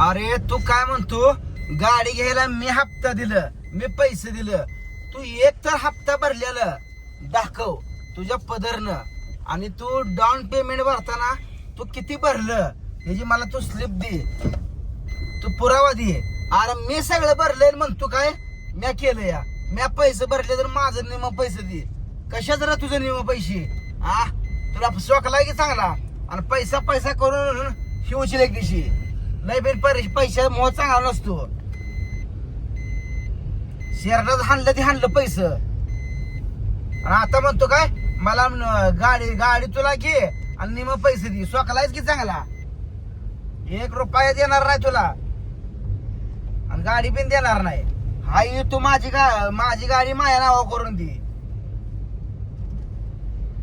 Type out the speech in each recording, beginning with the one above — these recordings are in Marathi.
अरे तू काय म्हणतो? गाडी घ्यायला मी हप्ता दिलं मी पैसे दिलं. तू एक तर हप्ता भरलेलं. दाखव तुझ्या पदरनं. आणि तू डाऊन पेमेंट भरताना तू किती भरलं? ह्याची मला तू स्लिप दे. तू पुरावा दे. अरे मी सगळं भरलंय म्हणतो काय? म्या केलं या. म्या पैसे भरले तर माझं निम पैसे दे. कशा जरा तुझं निम पैसे? आ? तुला शोकला की चांगला? आणि पैसा पैसा करून शिवची एक दिवशी. लय बिन पैसे मोह चांगला नसतो. शेरडात हाणलं ते हाणलं पैसे. आणि आता म्हणतो काय मला गाडी गाडी तुला घे आणि निम पैसे दे. स्वकलायच की चांगला? एक रुपया देणार नाही तुला. आणि गाडी पण देणार नाही. आई तू माझी गा माझी गाडी माझ्या नावा करून दे.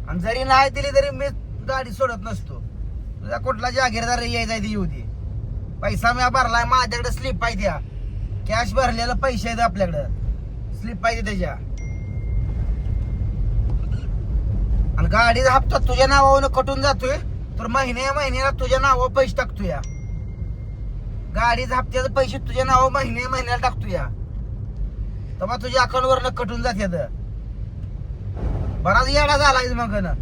आणि जरी नाही दिली तरी मी गाडी सोडत नसतो. तुझा कुठला जागीरदार यायचा येऊ दे. पैसा मी भरलाय माझ्याकडे स्लिप आहे त्या. कॅश भरलेला पैसे आहेत आपल्याकडं. स्लिप पाहिजे त्याच्या. आणि गाडीचा हप्ता तुझ्या नावावर कटून जातोय. तर महिन्या महिन्याला तुझ्या नावावर पैसे टाकतो या. गाडीचा हप्त्याचे पैसे तुझ्या नावावर महिन्या महिन्याला टाकतो या. तेव्हा तुझ्या अकाउंट वरनं कटून जाते बराच येडा झालाय मग ना.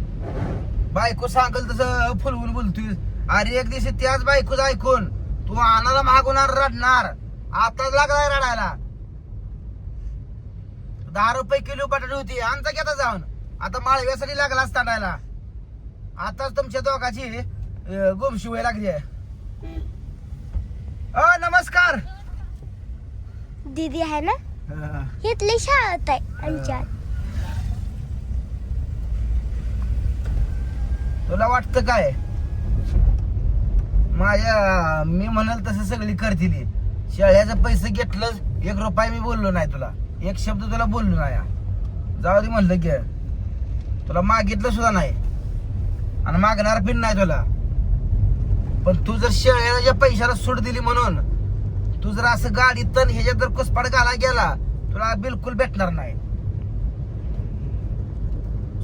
बायको सांगल तसं फुलवून बोलतोय अरे एक दिवशी त्याच बायकोच ऐकून तू आणाला मागवणार रडणार. आताच लागलाय रडायला. दहा रुपये किलो बटाटे होती आमचा घेता जाऊन. आता माळव्यासाठी लागला तांडायला आताच तुमच्या दोघाची गुमशिवाय लागली आहे. अ नमस्कार. दीदी आहे ना? इथली शाळेत आहे आमच्या. तुला वाटतं काय? माझ्या मी म्हणाल तसं सगळी करतील शेळ्याचं पैसे घेतलं एक रुपया मी बोललो नाही तुला. एक शब्द तुला बोललो नाही. जाऊ दे म्हणलं की. तुला मागितलं सुद्धा नाही. आणि मागणार पण नाही तुला. पण तू जर शेळ्याच्या पैशाला सूट दिली म्हणून तू जर असं गाडी तण ह्याच्यात जर कुसपाड घाला गेला तुला बिलकुल भेटणार नाही.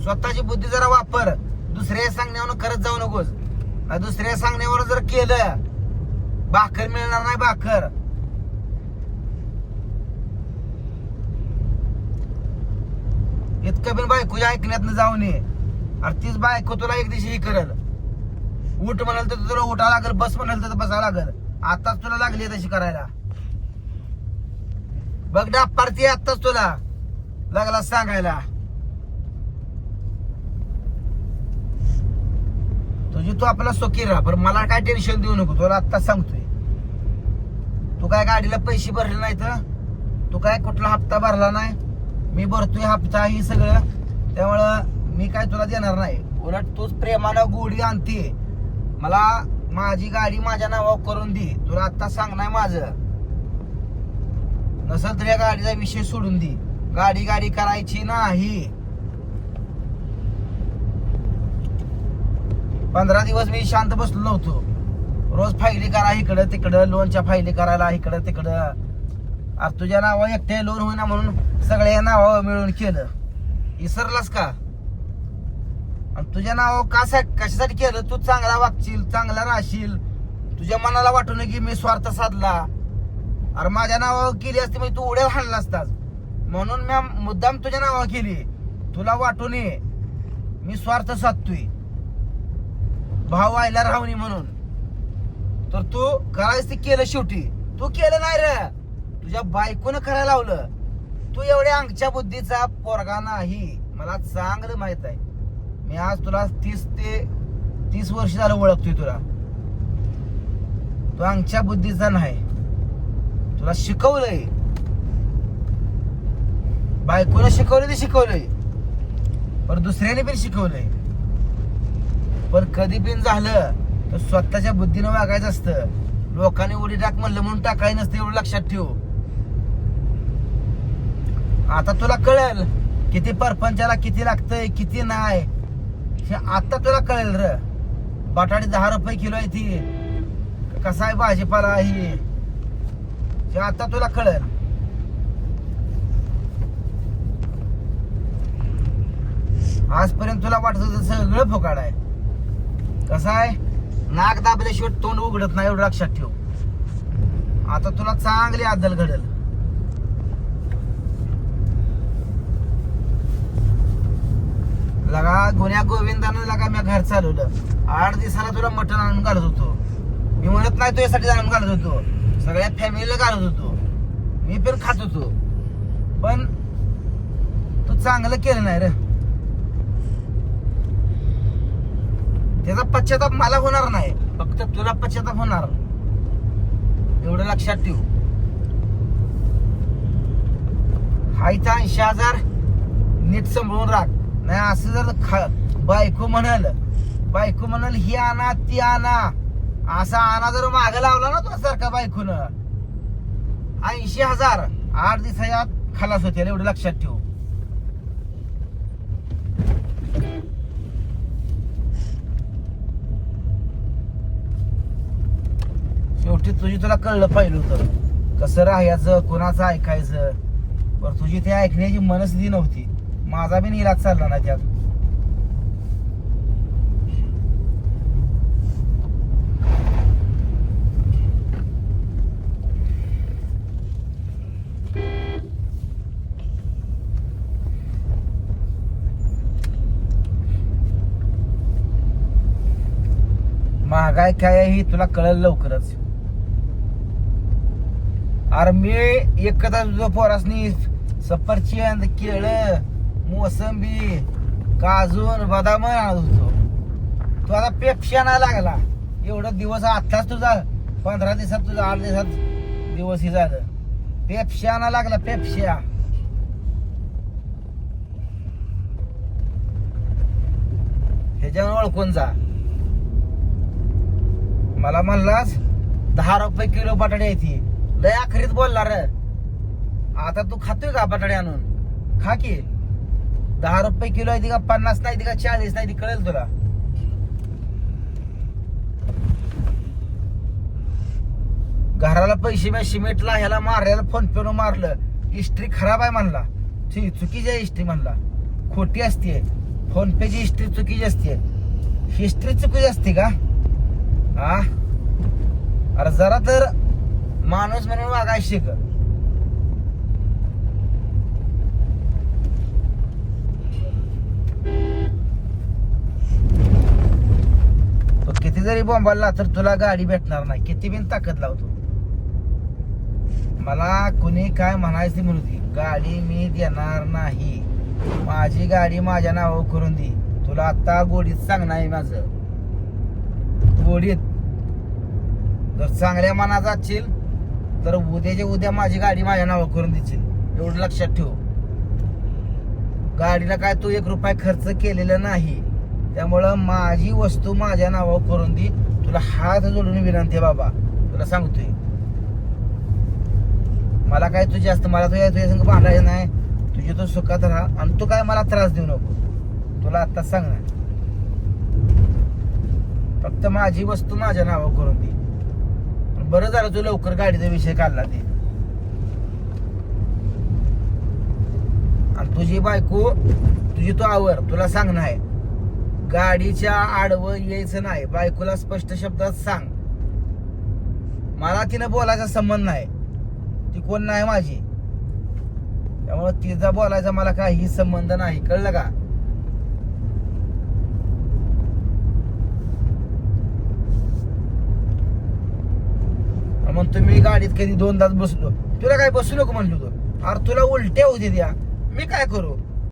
स्वतःची बुद्धी जरा वापर. दुसऱ्या सांगण्यावर करत जाऊ नकोस. दुसऱ्या सांगण्यावर जर केलं भाकर मिळणार नाही भाकर. इतकं पण बायकोच्या ऐकण्यात जाऊ नये. अरे तीच बायको तुला एक दिवशी हे करल. उठ म्हणाल तर तुला उठा लागल बस म्हणाल तर बसा लागल. आताच तुला लागली तशी करायला. बघ डापारती आताच तुला. लागला सांगायला. तुझी तू आपला सुखी राहा पण मला काय टेन्शन देऊ नको तुला आत्ता सांगतोय. तू काय गाडीला पैसे भरले नाही तर तू काय कुठला हप्ता भरला नाही? मी भरतोय हप्ता ही सगळं. त्यामुळं मी काय तुला देणार नाही. उलट तूच प्रेमाला गोडी आणते मला माझी गाडी माझ्या नावावर करून दे. तुला आत्ता सांगणार माझं. नसल तर या गाडीचा विषय सोडून दे. गाडी गाडी करायची नाही. पंधरा दिवस मी शांत बसलो नव्हतो. रोज फायली करा इकडं तिकडं लोनच्या फायली करायला इकडं तिकडं. अरे तुझ्या नावावर एकट्या लोन होईना म्हणून सगळ्या नावावर मिळून केलं. विसरलास का? आणि तुझ्या नावावर का कशासाठी केलं? तू चांगला वागशील चांगला राहशील. तुझ्या मनाला वाटू नये की मी स्वार्थ साधला. अरे माझ्या नावावर केली असती म्हणजे तू उड्या हाणला असतास म्हणून मी मुद्दाम तुझ्या नावावर केली. तुला वाटू नये. मी स्वार्थ साधतोय. भाव व्हायला राहूनी म्हणून. तर तू करायचं ते केलं शेवटी. तू केलं नाही रे. तुझ्या बायकोनं करायला लावलं. तू एवढ्या अंगच्या बुद्धीचा पोरगा नाही. मला चांगलं माहीत आहे. मी आज तुला तीस ते तीस वर्ष झालं ओळखतोय तुला. तू अंगच्या बुद्धीचा नाही. तुला शिकवलंय. बायकोनं शिकवलं ते शिकवलंय. पण दुसऱ्याने पण शिकवलंय. पण कधी पण झालं तर स्वतःच्या बुद्धीनं वागायचं असतं. लोकांनी उडी टाक म्हणलं म्हणून टाकाय नसतं एवढं लक्षात ठेव. आता तुला कळेल किती परपंचाला किती लागतंय किती नाही. हे आता तुला कळेल र. बटाटे दहा रुपये किलो आहे ती. कसा आहे भाजीपाला ही? हे आता तुला कळेल. आजपर्यंत तुला वाटत होतं सगळं फुकाड आहे. कसं आहे? नाक दाबल्याशिवाय तोंड उघडत नाही एवढं लक्षात ठेव. आता तुला चांगली आदल घडल. लगा गुन्ह्या गोविंदानं लगा मी घर चालवलं. आठ दिवसाला तुला मटण आणून घालत होतो. मी म्हणत नाही तुझ्यासाठी आणून घालत होतो. सगळ्या फॅमिलीला घालत होतो. मी पण खात होतो. पण तू चांगलं केलं नाही रे. त्याचा पश्चाताप मला होणार नाही. फक्त तुला पश्चाताप होणार. एवढं लक्षात ठेव. हायचा ऐंशी हजार नीट सांभाळून राख. नाही असं जर ख- बायको म्हणाल बायको म्हणाल ही आणा ती आणा. असा आणा जर माग लावला ना तो सारखा बायकोनं. ऐंशी हजार आठ दिवसात खलास होते एवढं लक्षात ठेव. शेवटी तुझी तुला कळलं पाहिलं होतं. कसं राहायचं कोणाचं ऐकायचं? पण तुझी ते ऐकण्याची मनस्थिती नव्हती. माझा बी इलाज चालला ना त्यात. महागाय काय आहे ही तुला कळलं लवकरच. अरे मी एकदा तुझं पोरासनी सफरचंद केळ मोसंबी काजून बदाम आणत होतो. तू आता पेप्सिया लागला. एवढं दिवस आत्ताच तुझा पंधरा दिवसात तुझा आठ दिवसात दिवस हे झालं. पेप्शी आणा लागला पेप्सिया ह्याच्यावर ओळखून जा. मला म्हणलास दहा रुपये किलो बटाटे येते लय आखरीत बोलला रे. आता तू खातोय का बटाटे आणून? खा की. दहा रुपये किलो आहे का पन्नास नाही का चाळीस नाही ती कळेल तुला. घराला पैसे मी सिमेंटला ह्याला मारायला फोन पे मारलं. हिस्ट्री खराब आहे म्हणला. चुकीची आहे हिस्ट्री म्हणला. खोटी असते फोन पेची हिस्ट्री चुकीची असते हिस्ट्री चुकीची असते का? हा अरे जरा तर माणूस म्हणून वागाय शिक तो किती जरी बोंबाला तर तुला गाडी भेटणार नाही. किती बिन ताकद लावतो मला कुणी काय म्हणायचं म्हणू दे. गाडी मी देणार नाही. माझी गाडी माझ्या नावावर करून दे. तुला आता गोडीत सांगणार आहे माझं. गोडीत. जर चांगल्या मनाचा असशील तर उद्याच्या उद्या माझी गाडी माझ्या नावावर करून देशील. एवढं लक्षात ठेव. गाडीला काय तू एक रुपया खर्च केलेला नाही. त्यामुळं माझी वस्तू माझ्या नावावर करून दे. तुला हात जोडून विनंती आहे बाबा. तुला सांगतोय. मला काय तुझी असतं मला तुझ्या तुझ्या संग भांडायचं नाही. तुझी तू सुखात राहा. आणि तू काय मला त्रास देऊ नको. तुला आत्ताच ना फक्त माझी वस्तू माझ्या नावावर करून दे. बरं झालं तू लवकर गाडीचा विषय काढला ते. आणि तुझी बायको तुझी तू आवर तुला सांगणं आहे. गाडीच्या आडवं यायचं नाही. बायकोला स्पष्ट शब्दात सांग. मला तिनं बोलायचा संबंध नाही. ती कोण नाही माझी. त्यामुळे तिचा बोलायचा मला काही संबंध नाही. कळलं का? मग तुम्ही गाडीत कधी दोन तास बसलो. तुला काय बसू नको म्हणलो तू अरे तुला उलट्या होते द्या. मी काय करू?